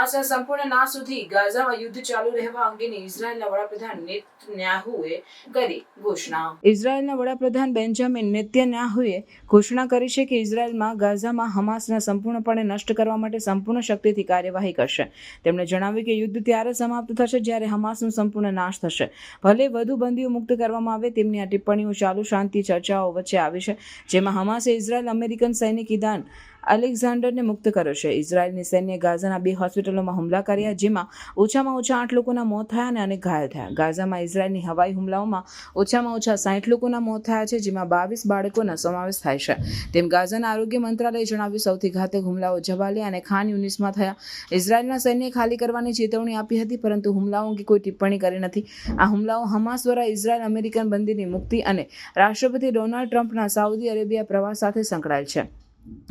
હમાસના સંપૂર્ણ ના સુધી ગાઝામાં યુદ્ધ ચાલુ રહેવા અંગેની ઇઝરાયેલના વડાપ્રધાન નેતન્યાહુએ કરી ઘોષણા. ઇઝરાયેલના વડાપ્રધાન બેન્જામિન નેતન્યાહુએ ઘોષણા કરી છે કે ઇઝરાયેલમાં ગાઝામાં હમાસને સંપૂર્ણપણે નષ્ટ કરવા માટે સંપૂર્ણ શક્તિથી કાર્યવાહી કરશે. તેમણે જણાવ્યું કે યુદ્ધ ત્યારે સમાપ્ત થશે જ્યારે હમાસનો સંપૂર્ણ નાશ થશે. ભલે વધુ બંદીઓ મુક્ત કરવામાં આવે, તેમની આ ટિપ્પણીઓ ચાલુ શાંતિ ચર્ચાઓ વચ્ચે આવી છે, જેમાં હમાસે ઇઝરાયેલ અમેરિકન સૈનિક ઇદાન અલેક્ઝાન્ડરને મુક્ત કર્યો છે. ઇઝરાયેલની સૈન્ય ગાઝાના બે હોસ્પિટલોમાં હુમલા કર્યા, જેમાં ઓછામાં ઓછા આઠ લોકોના મોત થયા અને અનેક ઘાયલ થયા. ગાઝામાં ઇઝરાયેલની હવાઈ હુમલાઓમાં ઓછામાં ઓછા સાઠ લોકોના મોત થયા છે, જેમાં બાવીસ બાળકોનો સમાવેશ થાય છે. તેમ ગાઝાના આરોગ્ય મંત્રાલયે જણાવ્યું, સૌથી ઘાતક હુમલાઓ જબાલિયા અને ખાન યુનિસમાં થયા. ઇઝરાયેલના સૈન્યએ ખાલી કરવાની ચેતવણી આપી હતી, પરંતુ હુમલાઓ અંગે કોઈ ટિપ્પણી કરી નથી. આ હુમલાઓ હમાસ દ્વારા ઇઝરાયેલ અમેરિકન બંદીની મુક્તિ અને રાષ્ટ્રપતિ ડોનાલ્ડ ટ્રમ્પના સાઉદી અરેબિયા પ્રવાસ સાથે સંકળાયેલ છે.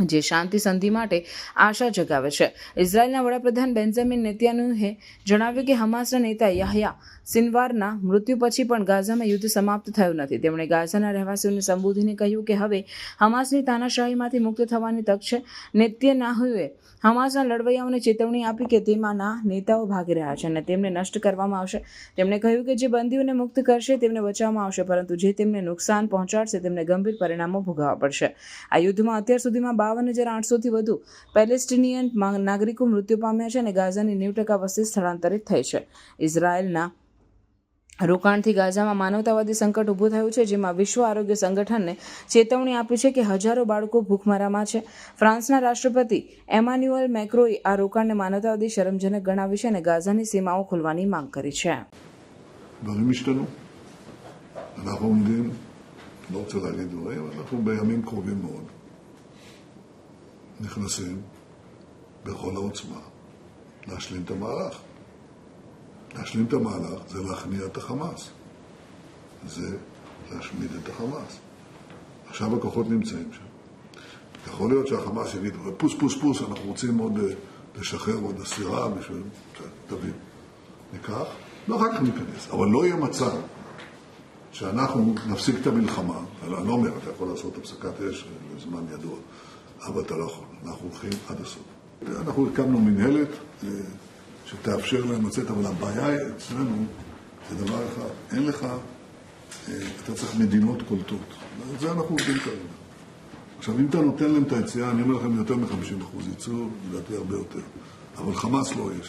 જે શાંતિ સંધિ માટે આશા જગાવે છે. ઇઝરાયલના વડાપ્રધાન બેન્જામિન નેત્યાનુહે જણાવ્યું કે હમાસના નેતા યાહયા સિનવારના મૃત્યુ પછી પણ ગાઝામાં યુદ્ધ સમાપ્ત થયું નથી. તેમણે ગાઝાના રહેવાસીઓને સંબોધીને કહ્યું કે હવે હમાસની તાનાશાહીમાંથી મુક્ત થવાની તક છે. નેત્યાનાહુએ હમાસના લડવૈયાઓને ચેતવણી આપી કે તેમાંના નેતાઓ ભાગી રહ્યા છે અને તેમને નષ્ટ કરવામાં આવશે. તેમણે કહ્યું કે જે બંદીઓને મુક્ત કરશે તેમને બચાવવામાં આવશે, પરંતુ જે તેમને નુકસાન પહોંચાડશે તેમને ગંભીર પરિણામો ભોગવવા પડશે. આ યુદ્ધમાં અત્યાર સુધીમાં બાવન હજાર આઠસોથી વધુ પેલેસ્ટિનિયન મા- નાગરિકો મૃત્યુ પામ્યા છે અને ગાઝાની નેવું ટકા વસ્તી સ્થળાંતરિત થઈ છે ઇઝરાયેલના રોકાણથી ગાઝામાં માનવતાવાદી સંકટ ઊભું થયું છે જેમાં વિશ્વ આરોગ્ય સંગઠનને ચેતવણી આપી છે કે હજારો બાળકો ભૂખમરામાં છે ફ્રાન્સના રાષ્ટ્રપતિ એમાન્યુઅલ મેક્રોએ આ રોકાણને માનવતાવાદી શરમજનક ગણાવી છે અને ગાઝાની સીમાઓ ખોલવાની માંગ કરી છે דברים השתנו. אנחנו עומדים, לא רוצה להגיד דברים, אבל אנחנו בימים קרובים מאוד נכנסים בכל העוצמה להשלים את המהלך. להשלים את המהלך זה להכניע את החמאס. זה להשמיד את החמאס. עכשיו הכוחות נמצאים שם. יכול להיות שהחמאס יגיד, פוס פוס פוס, אנחנו רוצים עוד אה, לשחרר עוד אסירה בשביל... תבין. ניקח, ואחר כך ניכנס. אבל לא יהיה מצב שאנחנו נפסיק את המלחמה, אני לא אומר, אתה יכול לעשות הפסקת אש לזמן ידוע, אבל אתה לא יכול. אנחנו הולכים עד הסוף. אנחנו הקמנו מנהלת אה, שתאפשר להם לצאת, אבל הבעיה אצלנו זה דבר אחד, אין לך, אה, אתה צריך מדינות קולטות. את זה אנחנו עובדים כרגע. עכשיו, אם אתה נותן להם את היציאה, אני אומר לכם יותר מ-50% ייצוא, לדעתי הרבה יותר. אבל חמאס לא יש.